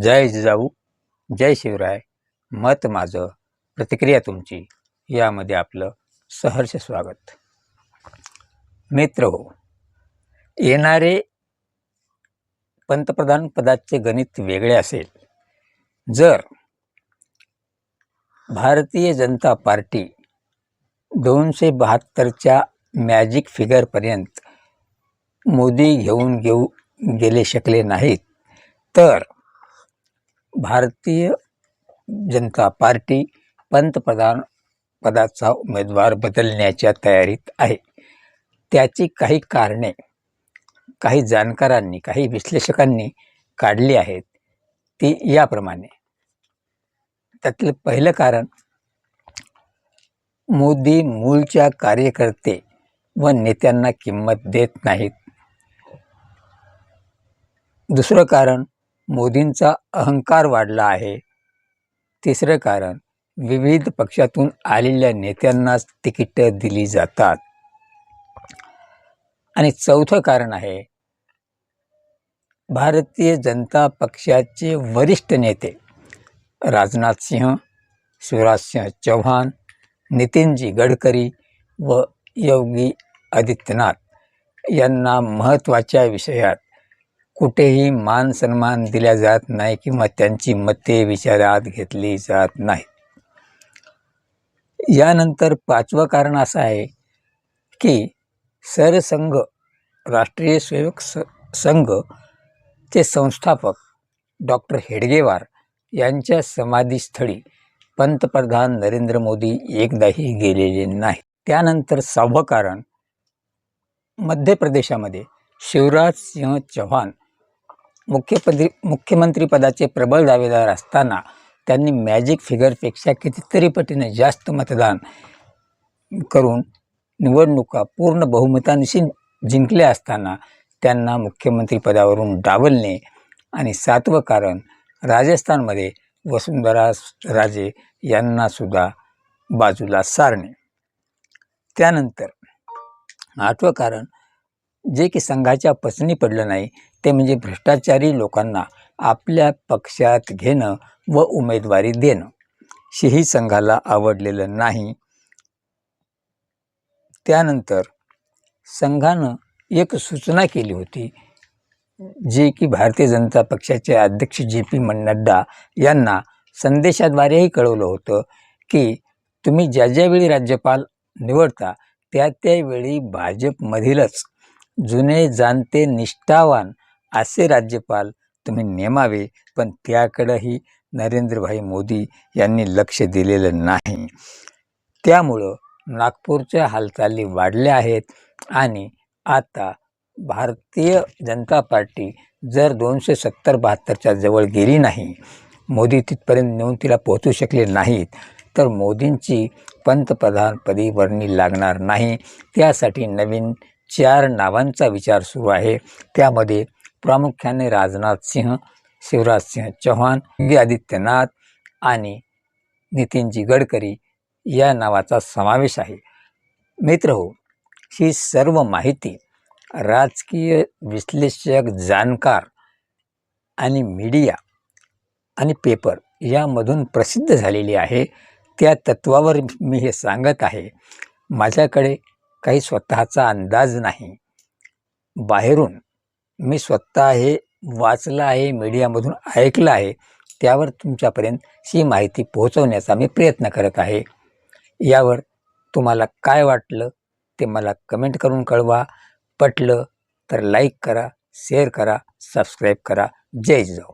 जय जिजाऊ जय शिवराय. मत माझं प्रतिक्रिया तुमची. यामध्ये आपलं सहर्ष स्वागत. मित्र हो येणारे पंतप्रधान पदाचे गणित वेगळे असेल. जर भारतीय जनता पार्टी दोनशे बहात्तरच्या मॅजिक फिगरपर्यंत मोदी घेऊन घेऊ गेले शकले नाहीत तर भारतीय जनता पार्टी पंतप्रधान पदाचा उमेदवार बदलण्याच्या तयारीत आहे. त्याची काही कारणे काही जाणकारांनी काही विश्लेषकांनी काढली आहेत. ती याप्रमाणे. त्यातलं पहिलं कारण मोदी मूळच्या कार्यकर्ते व नेत्यांना किंमत देत नाहीत. दुसरं कारण मोदींचा अहंकार वाढला आहे. तिसरं कारण विविध पक्षातून आलेल्या नेत्यांनाच तिकीटं दिली जातात. आणि चौथं कारण आहे भारतीय जनता पक्षाचे वरिष्ठ नेते राजनाथ सिंह शिवराजसिंह चौहान नितीनजी गडकरी व योगी आदित्यनाथ यांना महत्त्वाच्या विषयात कुठेही मान सन्मान दिला जात नाही किंवा त्यांची मते विचारात घेतली जात नाही यानंतर पाचवं कारण असं आहे की सरसंघ राष्ट्रीय सेवक स संघ चे संस्थापक डॉक्टर हेडगेवार यांच्या समाधीस्थळी पंतप्रधान नरेंद्र मोदी एकदाही गेलेले नाही त्यानंतर सहावं कारण मध्य प्रदेशामध्ये शिवराज सिंह चव्हाण मुख्यपदी मुख्यमंत्रीपदाचे प्रबळ दावेदार असताना त्यांनी मॅजिक फिगरपेक्षा कितीतरी पटीने जास्त मतदान करून निवडणुका पूर्ण बहुमतांशी जिंकल्या असताना त्यांना मुख्यमंत्रीपदावरून डावलणे आणि सातवं कारण राजस्थानमध्ये वसुंधरा राजे यांनासुद्धा बाजूला सारणे. त्यानंतर आठवं कारण जे की संघाच्या पचनी पडलं नाही ते म्हणजे भ्रष्टाचारी लोकांना आपल्या पक्षात घेणं व उमेदवारी देणं. हेही संघाला आवडलेलं नाही. त्यानंतर संघानं एक सूचना केली होती जे की भारतीय जनता पक्षाचे अध्यक्ष जे पी नड्डा यांना संदेशाद्वारेही कळवलं होतं की तुम्ही ज्या ज्यावेळी राज्यपाल निवडता त्या त्यावेळी भाजपमधीलच जुने जाणते निष्ठावान असे राज्यपाल तुम्ही नेमावे पण त्याकडंही नरेंद्रभाई मोदी यांनी लक्ष दिलेलं नाही. त्यामुळं नागपूरच्या हालचाली वाढल्या आहेत आणि आता भारतीय जनता पार्टी जर दोनशे सत्तर बहात्तरच्या जवळ गेली नाही मोदी तिथपर्यंत नेऊन तिला पोहोचू शकले नाहीत तर मोदींची पंतप्रधानपदी वर्णी लागणार नाही. त्यासाठी नवीन चार नावांचा विचार सुरू आहे. त्यामध्ये प्रामुख्याने राजनाथ सिंह शिवराज सिंह चौहान योगी आदित्यनाथ आणि नितीनजी गडकरी या नावाचा समावेश आहे. मित्र हो ही सर्व माहिती राजकीय विश्लेषक जाणकार आणि मीडिया आणि पेपर यामधून प्रसिद्ध झालेली आहे. त्या तत्वावर मी हे सांगत आहे. माझ्याकडे काही स्वतःचा अंदाज नाही. बाहेरून मी स्वतः हे वाचलं आहे मीडियामधून ऐकलं आहे त्यावर तुमच्यापर्यंत ही माहिती पोहोचवण्याचा मी प्रयत्न करत आहे. यावर तुम्हाला काय वाटलं ते मला कमेंट करून कळवा. पटलं तर लाईक करा शेअर करा सबस्क्राईब करा. जय जाऊ